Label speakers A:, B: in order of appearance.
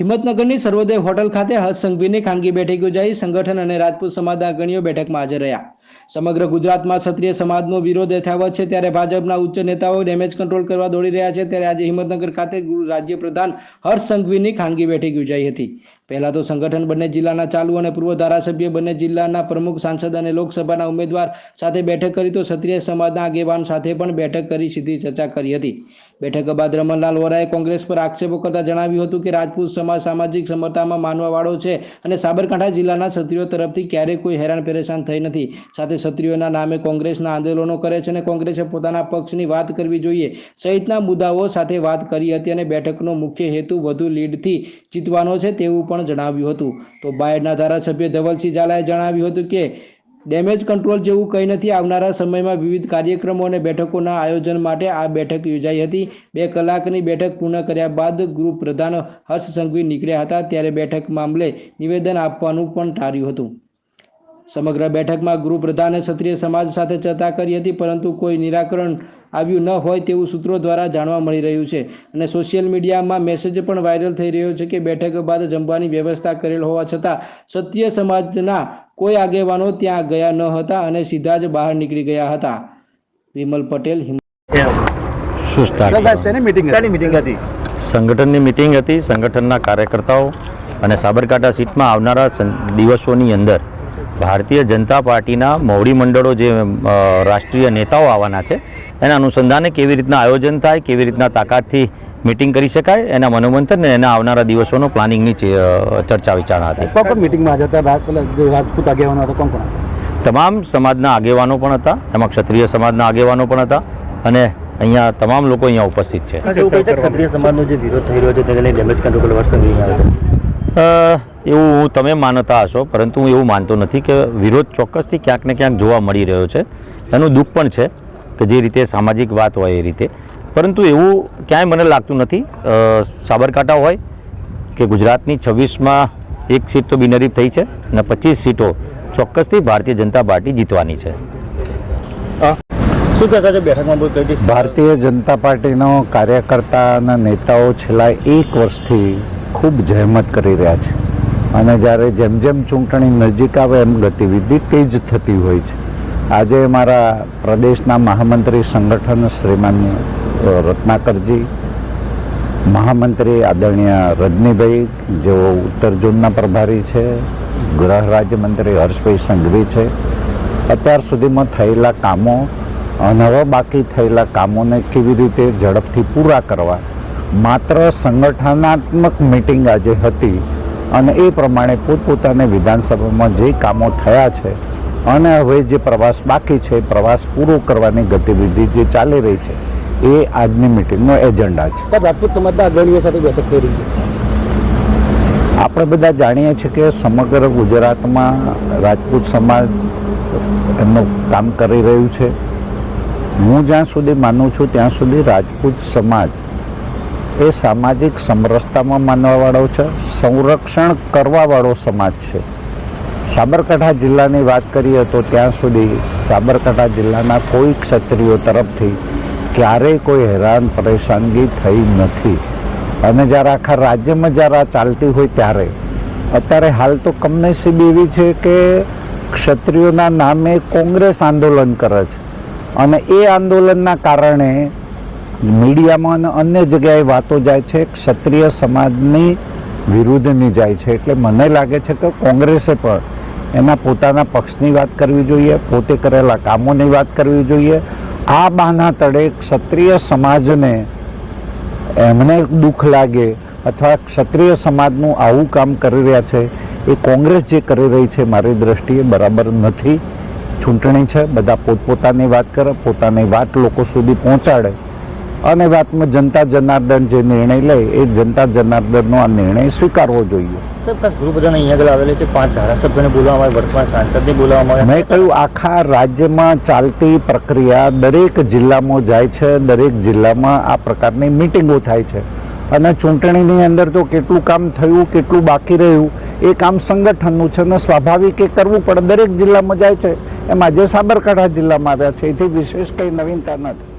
A: હિંમતનગરની સર્વોદય hotel ખાતે હર્ષ સંઘવીની ખાનગી બેઠક યોજાઈ. સંગઠન અને રાજપૂત સમાજના અગ્રણીઓ બેઠકમાં હાજર રહ્યા. સમગ્ર ગુજરાતમાં ક્ષત્રિય સમાજનો વિરોધ યથાવત છે ત્યારે ભાજપના ઉચ્ચ નેતાઓ ડેમેજ કંટ્રોલ કરવા દોડી રહ્યા છે. ત્યારે આજે હિંમતનગર ખાતે રાજ્ય પ્રધાન હર્ષ સંઘવીની ખાનગી બેઠક યોજાઈ હતી. પહેલા તો સંગઠન બંને જિલ્લાના ચાલુ અને પૂર્વ ધારાસભ્ય બંને જિલ્લાના પ્રમુખ, સાંસદ અને લોકસભાના ઉમેદવાર સાથે બેઠક કરી તો ક્ષત્રિય સમાજના આગેવાન સાથે પણ બેઠક કરી સીધી ચર્ચા કરી હતી. બેઠક બાદ રમણલાલ વોરાએ કોંગ્રેસ પર આક્ષેપો કરતા જણાવ્યું હતું કે રાજપૂત સમાજ સામાજિક સમર્થામાં માનવાવાળો છે અને સાબરકાંઠા જિલ્લાના ક્ષત્રિયો તરફથી ક્યારેય કોઈ હેરાન પરેશાન થઈ નથી. સાથે ક્ષત્રિયોના નામે કોંગ્રેસના આંદોલનો કરે છે અને કોંગ્રેસે પોતાના પક્ષની વાત કરવી જોઈએ સહિતના મુદ્દાઓ સાથે વાત કરી હતી અને બેઠકનો મુખ્ય હેતુ વધુ લીડથી જીતવાનો છે તેવું પણ જણાવ્યું હતું. તો બાયડના ધારાસભ્ય ધવલસિંહ ઝાલાએ જણાવ્યું હતું કે, ડેમેજ કંટ્રોલ જેવું કંઈ નથી. આવનારા સમયમાં વિવિધ કાર્યક્રમો અને બેઠકોના આયોજન માટે આ બેઠક યોજાઈ હતી. બે કલાકની બેઠક પૂર્ણ કર્યા બાદ ગૃહ પ્રધાન હર્ષ સંઘવી નીકળ્યા હતા. ત્યારે બેઠક મામલે નિવેદન આપવાનું પણ ટાળ્યું હતું. સમગ્ર બેઠકમાં ગૃહ પ્રધાને ક્ષત્રિય સમાજ સાથે ચર્ચા કરી હતી, પરંતુ કોઈ નિરાકરણ આવ્યું ન હોય તેવું સૂત્રો દ્વારા જાણવા મળી રહ્યું છે. અને સોશિયલ મીડિયામાં મેસેજ પણ વાયરલ થઈ રહ્યો છે કે બેઠક બાદ જમવાની વ્યવસ્થા કરેલ હોવા છતાં સત્ય સમાજના કોઈ આગેવાનો ત્યાં ગયા ન હતા અને સીધા જ બહાર નીકળી ગયા હતા. વિમલ પટેલ
B: સંગઠનની મિટિંગ હતી સંગઠનના કાર્યકર્તાઓ અને સાબરકાંઠા સીટમાં આવનારા દિવસોની અંદર. ભારતીય જનતા પાર્ટીના મોવડી મંડળો જે રાષ્ટ્રીય નેતાઓ આવવાના છે એના અનુસંધાને કેવી રીતના આયોજન થાય કેવી રીતના તાકાતથી મિટિંગ કરી શકાય એના મનોમંથન અને એના આવનારા દિવસોનો પ્લાનિંગની ચર્ચા વિચારણા હતી
C: કોણ કોણ હાજર હતા? રાજ- પેલા જે રાજપૂત આગેવાનો હતા કોણ કોણ
B: તમામ સમાજના આગેવાનો પણ હતા એમાં ક્ષત્રિય સમાજના આગેવાનો પણ હતા અને અહીંયા તમામ લોકો અહીંયા ઉપસ્થિત છે.
D: ક્ષત્રિય સમાજનો જે વિરોધ થઈ રહ્યો છે તેને લઈને ડેમેજ કંટ્રોલ વર્ષ
B: એવું હું તમે માનતા હશો પરંતુ હું એવું માનતો નથી કે વિરોધ ચોક્કસથી ક્યાંક ને ક્યાંક જોવા મળી રહ્યો છે. એનું દુઃખ પણ છે કે જે રીતે સામાજિક વાત હોય એ રીતે. પરંતુ એવું ક્યાંય મને લાગતું નથી. સાબરકાંઠા હોય કે ગુજરાતની છવ્વીસમાં એક સીટ તો બિનરીફ થઈ છે અને પચીસ સીટો ચોક્કસથી ભારતીય જનતા પાર્ટી જીતવાની છે.
D: શું કહેશો છે બેઠકમાં બોલ
E: ભારતીય જનતા પાર્ટીનો કાર્યકર્તા અને નેતાઓ છેલ્લા એક વર્ષથી ખૂબ જહેમત કરી રહ્યા છે. અને જ્યારે જેમ જેમ ચૂંટણી નજીક આવે એમ ગતિવિધિ તેજ થતી હોય છે. આજે મારા પ્રદેશના મહામંત્રી સંગઠન શ્રીમાન રત્નાકરજી, મહામંત્રી આદરણીય રજનીભાઈ, જેઓ ઉત્તર ઝોનના પ્રભારી છે, ગૃહ રાજ્યમંત્રી હર્ષભાઈ સંઘવી છે. અત્યાર સુધીમાં થયેલા કામો અને બાકી થયેલા કામોને કેવી રીતે ઝડપથી પૂરા કરવા, માત્ર સંગઠનાત્મક મિટિંગ આજે હતી અને એ પ્રમાણે પોતપોતાને વિધાનસભામાં જે કામો થયા છે અને હવે જે પ્રવાસ બાકી છે પ્રવાસ પૂરો કરવાની ગતિવિધિ જે ચાલી રહી છે એ આજની મિટિંગનો એજન્ડા છે.
C: સાહેબ રાજપૂત સમાજના અગ્રણીઓ સાથે બેઠક થઈ રહી છે.
E: આપણે બધા જાણીએ છીએ કે સમગ્ર ગુજરાતમાં રાજપૂત સમાજ એમનું કામ કરી રહ્યું છે. હું જ્યાં સુધી માનું છું ત્યાં સુધી રાજપૂત સમાજ એ સામાજિક સમરસતામાં માનવાવાળો છે. સંરક્ષણ કરવાવાળો સમાજ છે. સાબરકાંઠા જિલ્લાની વાત કરીએ તો ત્યાં સુધી સાબરકાંઠા જિલ્લાના કોઈ ક્ષત્રિયો તરફથી ક્યારેય કોઈ હેરાન, પરેશાનગી થઈ નથી. અને જ્યારે આખા રાજ્યમાં જ્યારે આ ચાલતી હોય ત્યારે, અત્યારે હાલ તો કમનસીબ એવી છે કે ક્ષત્રિયોના નામે કોંગ્રેસ આંદોલન કરે છે. અને એ આંદોલનના કારણે મીડિયામાં અને અન્ય જગ્યાએ વાતો જાય છે, ક્ષત્રિય સમાજની વિરુદ્ધની જાય છે. એટલે મને લાગે છે કે કોંગ્રેસે પણ એના પોતાના પક્ષની વાત કરવી જોઈએ, પોતે કરેલા કામોની વાત કરવી જોઈએ. આ બહાના તળે ક્ષત્રિય સમાજને એમને દુઃખ લાગે અથવા ક્ષત્રિય સમાજનું આવું કામ કરી રહ્યા છે, એ કોંગ્રેસ જે કરી રહી છે મારી દ્રષ્ટિએ બરાબર નથી. ચૂંટણી છે, બધા પોતપોતાની વાત કરે, પોતાની વાત લોકો સુધી પહોંચાડે. અને વાતમાં જનતા જનાર્દન જે નિર્ણય લે એ જનતા જનાર્દનનો આ નિર્ણય સ્વીકારવો જોઈએ.
D: સાહેબ ખાસ અહીંયા આગળ આવેલા છે પાંચ ધારાસભ્યોને બોલાવવામાં આવે વર્તમાન સાંસદને બોલાવવામાં આવે.
E: મેં કહ્યું આખા રાજ્યમાં ચાલતી પ્રક્રિયા દરેક જિલ્લામાં જાય છે દરેક જિલ્લામાં આ પ્રકારની મિટિંગો થાય છે. અને ચૂંટણીની અંદર તો કેટલું કામ થયું કેટલું બાકી રહ્યું એ કામ સંગઠનનું છે અને સ્વાભાવિક એ કરવું પડે દરેક જિલ્લામાં જાય છે. એમ આજે સાબરકાંઠા જિલ્લામાં આવ્યા છે એથી વિશેષ કંઈ નવીનતા નથી.